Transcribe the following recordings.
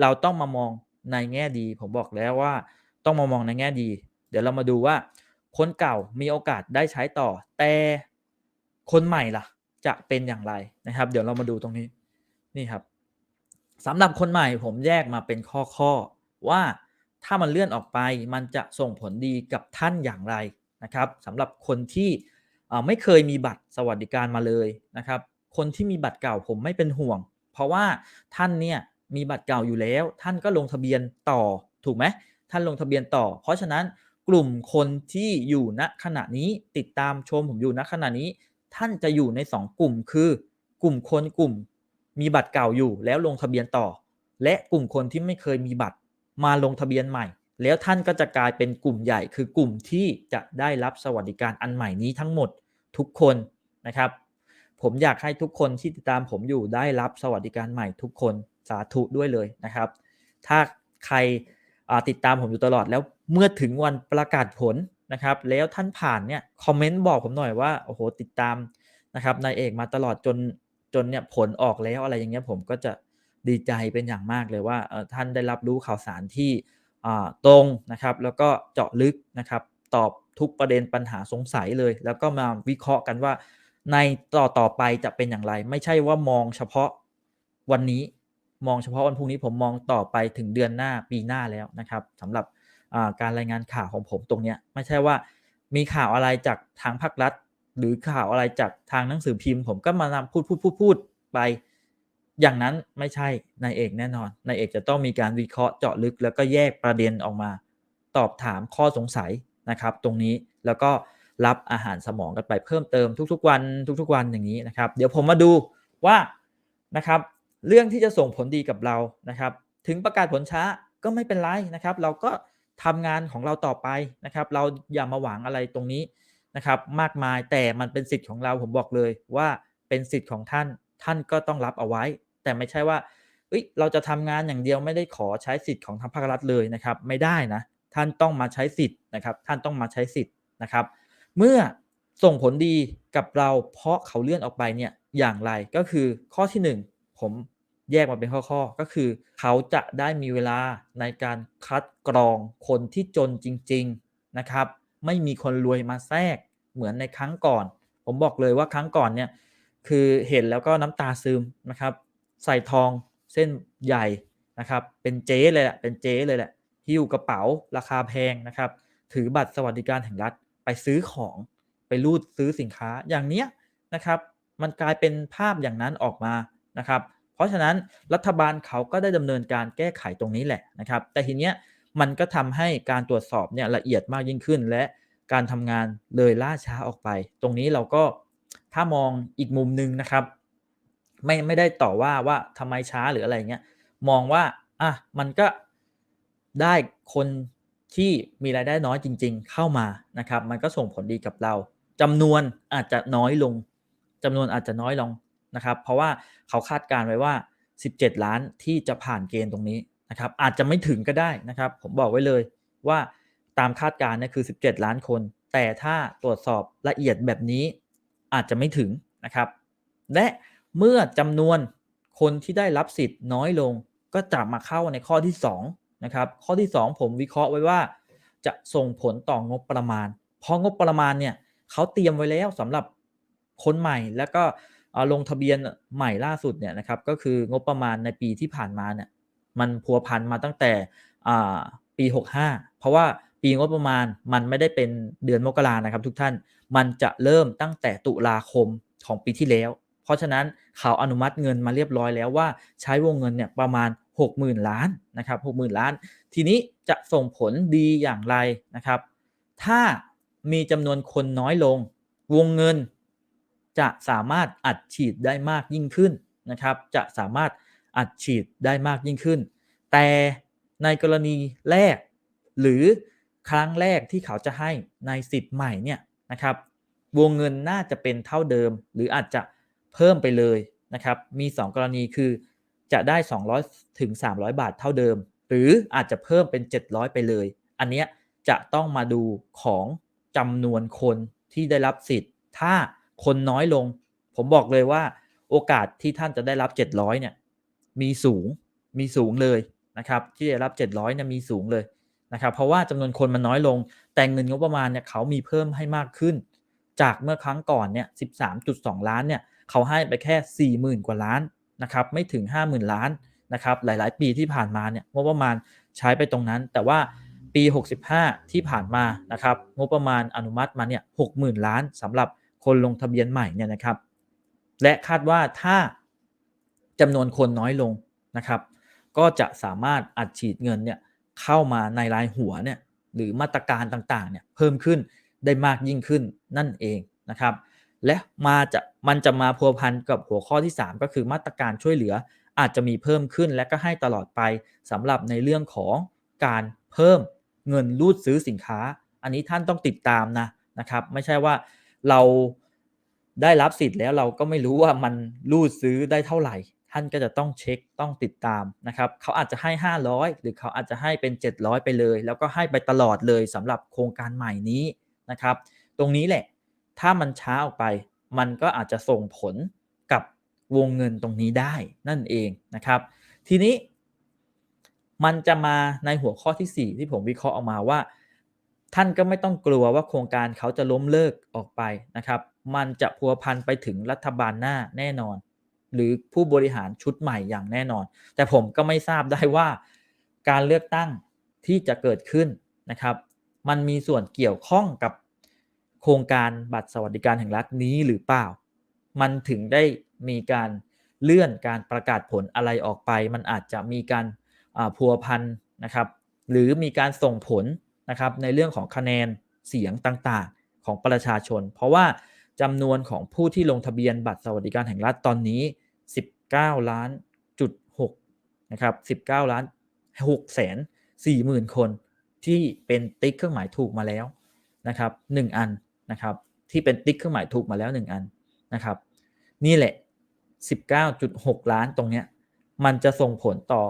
เราต้องมามองในแง่ดี ผมบอกแล้วว่า ต้องมามองในแง่ดี เดี๋ยวเรามาดูว่า คนเก่ามีโอกาสได้ใช้ต่อ แต่คนใหม่ล่ะ จะเป็นอย่างไรนะครับ เดี๋ยวเรามาดูตรงนี้นี่ครับสำหรับคนใหม่ผมแยกมาเป็นข้อๆว่าถ้ามันเลื่อนออกไปมันจะส่งผลดีกับท่านอย่างไรนะครับสำหรับคนที่ไม่เคยมีบัตรสวัสดิการมาเลยนะครับ คนที่มีบัตรเก่าผมไม่เป็นห่วง เพราะว่าท่านเนี่ย มีบัตรเก่าอยู่แล้ว ท่านก็ลงทะเบียนต่อถูกไหมท่านลงทะเบียนต่อ เพราะฉะนั้นกลุ่มคนที่อยู่ณขณะนี้ติดตามชมผมอยู่ณขณะนี้ ท่านจะอยู่ใน 2 กลุ่มคือ กลุ่มคนกลุ่มมีบัตรเก่าอยู่แล้วลงทะเบียนต่อ และกลุ่มคนที่ไม่เคยมีบัตรมาลงทะเบียนใหม่ แล้วท่านก็จะกลายเป็นกลุ่มใหญ่ คือกลุ่มที่จะได้รับสวัสดิการอันใหม่นี้ทั้งหมดทุกคนนะครับ ผมอยากให้ทุกคนที่ติดตามผมอยู่ได้รับสวัสดิการใหม่ทุกคน สาธุด้วยเลยนะครับ ถ้าใครติดตามผมอยู่ตลอดแล้วเมื่อถึงวันประกาศผลนะครับ แล้วท่านผ่านเนี่ยคอมเมนต์บอกผมหน่อยว่าโอ้โหติดตามนะครับนายเอกมาตลอดจนจนเนี่ยผลออกแล้วอะไรอย่างเงี้ยผมก็จะดีใจเป็นอย่างมากเลยว่าท่านได้รับรู้ข่าวสารที่ตรงนะครับ แล้วก็เจาะลึกนะครับ ตอบทุกประเด็นปัญหาสงสัยเลย แล้วก็มาวิเคราะห์กันว่าในต่อต่อไปจะเป็นอย่างไร ไม่ใช่ว่ามองเฉพาะวันนี้ มองเฉพาะวันพรุ่งนี้ผมมองต่อไปถึงเดือนหน้าปีหน้าแล้วนะครับสำหรับการรายงานข่าวของผมตรงนี้ไม่ใช่ว่ามีข่าวอะไรจากทางภาครัฐ หรือข่าวอะไรจากทางหนังสือพิมพ์ ผมก็มานำพูดพูดพูดพูดไป อย่างนั้นไม่ใช่นายเอกแน่นอนนายเอกจะต้องมีการวิเคราะห์เจาะลึก แล้วก็แยกประเด็นออกมา ตอบถามข้อสงสัยนะครับ ตรงนี้แล้วก็รับอาหารสมองกันไปเพิ่มเติมทุกๆวัน ทุกๆวันอย่างนี้นะครับ เดี๋ยวผมมาดูว่านะครับ เรื่องที่จะส่งผลดีกับเรานะครับ ถึงประกาศผลช้าก็ไม่เป็นไรนะครับ เราก็ทำงานของเราต่อไปนะครับ เราอย่ามาหวังอะไรตรงนี้นะครับ มากมายแต่มันเป็นสิทธิ์ของเราผมบอกเลยว่าเป็นสิทธิ์ของท่านท่านก็ต้องรับเอาไว้ แต่ไม่ใช่ว่าเฮ้ยเราจะทำงานอย่างเดียวไม่ได้ขอใช้สิทธิ์ของทางภาครัฐเลยนะครับ ไม่ได้นะท่านต้องมาใช้สิทธิ์นะครับ ท่านต้องมาใช้สิทธิ์นะครับ เมื่อส่งผลดีกับเราเพราะเขาเลื่อนออกไปเนี่ยอย่างไรก็คือข้อที่ 1 ผม แยกมาเป็นข้อๆ ก็คือ เขาจะได้มีเวลาในการคัดกรองคนที่จนจริง ๆนะครับ ไม่มีคนรวยมาแทรกเหมือนในครั้งก่อน ผมบอกเลยว่าครั้งก่อนเนี่ยคือเห็นแล้วก็น้ำตาซึมนะครับ ใส่ทองเส้นใหญ่นะครับ เป็นเจ๊เลยแหละเป็นเจ๊เลยแหละหิ้วกระเป๋าราคาแพงนะครับ ถือบัตรสวัสดิการแห่งรัฐไปซื้อของไปรูดซื้อสินค้าอย่างเนี้ยนะครับ มันกลายเป็นภาพอย่างนั้นออกมานะครับ เพราะฉะนั้นรัฐบาลเขาก็ได้ดำเนินการแก้ไขตรงนี้แหละนะครับ แต่ทีเนี้ยมันก็ทำให้การตรวจสอบเนี่ยละเอียดมากยิ่งขึ้น และการทำงานเลยล่าช้าออกไป ตรงนี้เราก็ถ้ามองอีกมุมหนึ่งนะครับ ไม่ไม่ได้ต่อว่าว่าทำไมช้าหรืออะไรเงี้ยมองว่าอะมันก็ได้คนที่มีรายได้น้อยจริง ๆ เข้ามานะครับ มันก็ส่งผลดีกับเราจำนวนอาจจะน้อยลงจำนวนอาจจะน้อยลง นะครับ เพราะว่าเขาคาดการไว้ว่า 17 ล้านที่จะผ่านเกณฑ์ตรงนี้นะครับ อาจจะไม่ถึงก็ได้นะครับ ผมบอกไว้เลยว่าตามคาดการณ์นี่คือ 17 ล้านคน แต่ถ้าตรวจสอบละเอียดแบบนี้อาจจะไม่ถึงนะครับ และเมื่อจำนวนคนที่ได้รับสิทธิ์น้อยลง ก็จะมาเข้าในข้อที่2นะครับ ข้อที่ 2 ผมวิเคราะห์ไว้ว่า จะส่งผลต่องบประมาณ เพราะงบประมาณเนี่ยเขาเตรียมไว้แล้วสำหรับคนใหม่แล้วก็ ลงทะเบียนใหม่ล่าสุดเนี่ยนะครับก็คืองบประมาณในปีที่ผ่านมาเนี่ยมันพัวพันมาตั้งแต่ปี 65 เพราะว่าปีงบประมาณมันไม่ได้เป็นเดือนมกรานะครับทุกท่าน มันจะเริ่มตั้งแต่ตุลาคมของปีที่แล้ว เพราะฉะนั้นเขาอนุมัติเงินมาเรียบร้อยแล้วว่าใช้วงเงินเนี่ยประมาณ 60,000 ล้านนะครับ60,000 ล้าน ทีนี้จะส่งผลดีอย่างไรนะครับ ถ้ามีจำนวนคนน้อยลง วงเงิน จะสามารถอัดฉีดได้มากยิ่งขึ้นนะครับ จะสามารถอัดฉีดได้มากยิ่งขึ้น แต่ในกรณีแรก หรือครั้งแรกที่เขาจะให้ในสิทธิ์ใหม่เนี่ยนะครับวงเงินน่าจะเป็นเท่าเดิม หรืออาจจะเพิ่มไปเลยนะครับมี 2 กรณีคือจะได้ 200ถึง300 บาทเท่าเดิม หรืออาจจะเพิ่มเป็น 700 ไปเลย อันนี้จะต้องมาดูของจำนวนคนที่ได้รับสิทธิ์ ถ้า คนน้อยลง ผมบอกเลยว่า โอกาสที่ท่านจะได้รับ 700เนี่ยมีสูงมีสูงเลยนะครับ ที่ได้รับ 700เนี่ยมีสูงเลยนะครับ เพราะว่าจำนวนคนมันน้อยลง แต่เงินงบประมาณเนี่ยเขามีเพิ่มให้มากขึ้น จากเมื่อครั้งก่อนเนี่ย13.2 ล้านเนี่ยเขาให้ไปแค่ 40,000 กว่าล้านนะครับไม่ถึง 50,000 ล้านนะครับหลาย ๆ ปีที่ผ่านมาเนี่ยงบประมาณใช้ไปตรงนั้น แต่ว่าปี 65 ที่ผ่านมานะครับงบประมาณอนุมัติมาเนี่ย60,000 ล้านสำหรับ คนลงทะเบียนใหม่เนี่ยนะครับ และคาดว่าถ้าจำนวนคนน้อยลงนะครับ ก็จะสามารถอัดฉีดเงินเนี่ยเข้ามาในรายหัวเนี่ยหรือมาตรการต่างๆเนี่ยเพิ่มขึ้นได้มากยิ่งขึ้นนั่นเองนะครับ และมาจะมันจะมาพัวพันกับหัวข้อที่ 3 ก็คือมาตรการช่วยเหลืออาจจะมีเพิ่มขึ้นและก็ให้ตลอดไปสำหรับในเรื่องของการเพิ่มเงินรูดซื้อสินค้า อันนี้ท่านต้องติดตามนะนะครับ ไม่ใช่ว่า เราได้รับสิทธิ์แล้วเราก็ไม่รู้ว่ามันรูดซื้อได้เท่าไหร่ ท่านก็จะต้องเช็คต้องติดตามนะครับ เขาอาจจะให้ 500 หรือเขาอาจจะให้เป็น 700 ไปเลย แล้วก็ให้ไปตลอดเลยสำหรับโครงการใหม่นี้นะครับ ตรงนี้แหละ ถ้ามันช้าออกไป มันก็อาจจะส่งผลกับวงเงินตรงนี้ได้นั่นเองนะครับ ทีนี้มันจะมาในหัวข้อที่ 4 ที่ผมวิเคราะห์ออกมาว่า ท่านก็ไม่ต้องกลัวว่าโครงการเขาจะล้มเลิกออกไปนะครับ มันจะพัวพันไปถึงรัฐบาลหน้าแน่นอน หรือผู้บริหารชุดใหม่อย่างแน่นอน แต่ผมก็ไม่ทราบได้ว่า การเลือกตั้งที่จะเกิดขึ้นนะครับ มันมีส่วนเกี่ยวข้องกับโครงการบัตรสวัสดิการแห่งรัฐนี้หรือเปล่า มันถึงได้มีการเลื่อนการประกาศผลอะไรออกไป มันอาจจะมีการพัวพันนะครับ หรือมีการส่งผล นะครับในเรื่องของคะแนนเสียงต่างๆ ของประชาชน เพราะว่าจำนวนของผู้ที่ลงทะเบียนบัตรสวัสดิการแห่งรัฐตอนนี้ 19 ล้านจุด6นะครับ19 ล้าน6แสน4หมื่นคนที่เป็นติ๊กเครื่องหมายถูกมาแล้วนะครับ1อันนะครับที่เป็นติ๊กเครื่องหมายถูกมาแล้ว 1 อันนะครับนี่แหละ 19.6 ล้านตรงเนี้ยมันจะส่งผลต่อ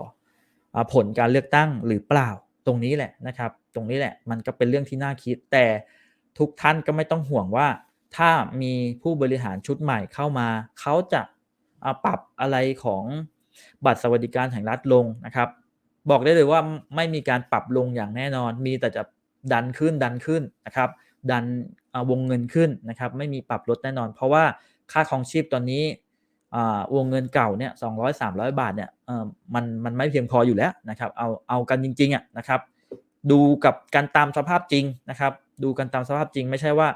ผลการเลือกตั้งหรือเปล่า ตรงนี้แหละนะครับ ตรงนี้แหละมันก็เป็นเรื่องที่น่าคิด แต่ทุกท่านก็ไม่ต้องห่วงว่า ถ้ามีผู้บริหารชุดใหม่เข้ามา เขาจะปรับอะไรของบัตรสวัสดิการแห่งรัฐลงนะครับ บอกได้เลยว่าไม่มีการปรับลงอย่างแน่นอน มีแต่จะดันขึ้นดันขึ้นนะครับ ดันวงเงินขึ้นนะครับ ไม่มีปรับลดแน่นอน เพราะว่าค่าครองชีพตอนนี้ วงเงินเก่าเนี่ยสองร้อยสามร้อยบาทเนี่ยมันมันไม่เพียงพออยู่แล้วนะครับ เอาเอากันจริงๆอะนะครับ ดูกับการตามสภาพจริงนะครับ ดูกันตามสภาพจริง ไม่ใช่ว่า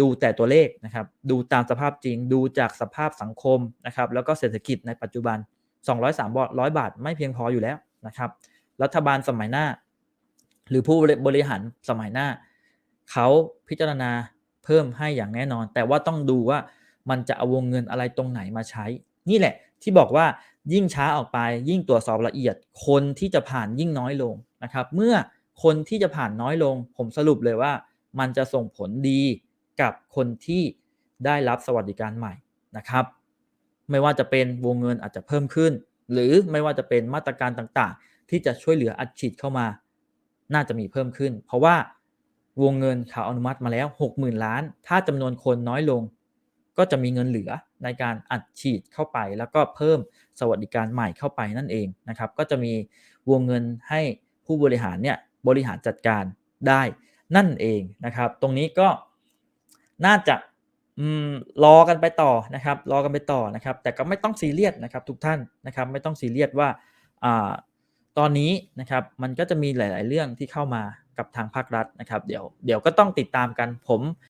ดูแต่ตัวเลขนะครับ ดูตามสภาพจริง ดูจากสภาพสังคมนะครับ แล้วก็เศรษฐกิจในปัจจุบัน 200 300บาทไม่เพียงพออยู่แล้วนะครับ รัฐบาลสมัยหน้า หรือผู้บริหารสมัยหน้า เขาพิจารณาเพิ่มให้อย่างแน่นอน แต่ว่าต้องดูว่า มันจะเอาวงเงินอะไรตรงไหนมาใช้ นี่แหละที่บอกว่ายิ่งช้าออกไป ยิ่งตรวจสอบละเอียด คนที่จะผ่านยิ่งน้อยลงนะครับ เมื่อคนที่จะผ่านน้อยลง ผมสรุปเลยว่า มันจะส่งผลดีกับคนที่ได้รับสวัสดิการใหม่นะครับ ไม่ว่าจะเป็นวงเงินอาจจะเพิ่มขึ้น หรือไม่ว่าจะเป็นมาตรการต่างๆ ที่จะช่วยเหลืออัดฉีดเข้ามา น่าจะมีเพิ่มขึ้น เพราะว่าวงเงินเขาอนุมัติมาแล้ว 60,000 ล้าน ถ้าจำนวนคนน้อยลง ก็จะมีเงินเหลือในการอัดฉีดเข้าไป แล้วก็เพิ่มสวัสดิการใหม่เข้าไปนั่นเองนะครับ ก็จะมีวงเงินให้ผู้บริหารเนี่ยบริหารจัดการได้นั่นเองนะครับ ตรงนี้ก็น่าจะรอกันไปต่อนะครับ รอกันไปต่อนะครับ แต่ก็ไม่ต้องซีเรียสนะครับทุกท่านนะครับ ไม่ต้องซีเรียสว่าตอนนี้นะครับมันก็จะมีหลาย ๆ เรื่องที่เข้ามากับทางภาครัฐนะครับ เดี๋ยวเดี๋ยวก็ต้องติดตามกันผม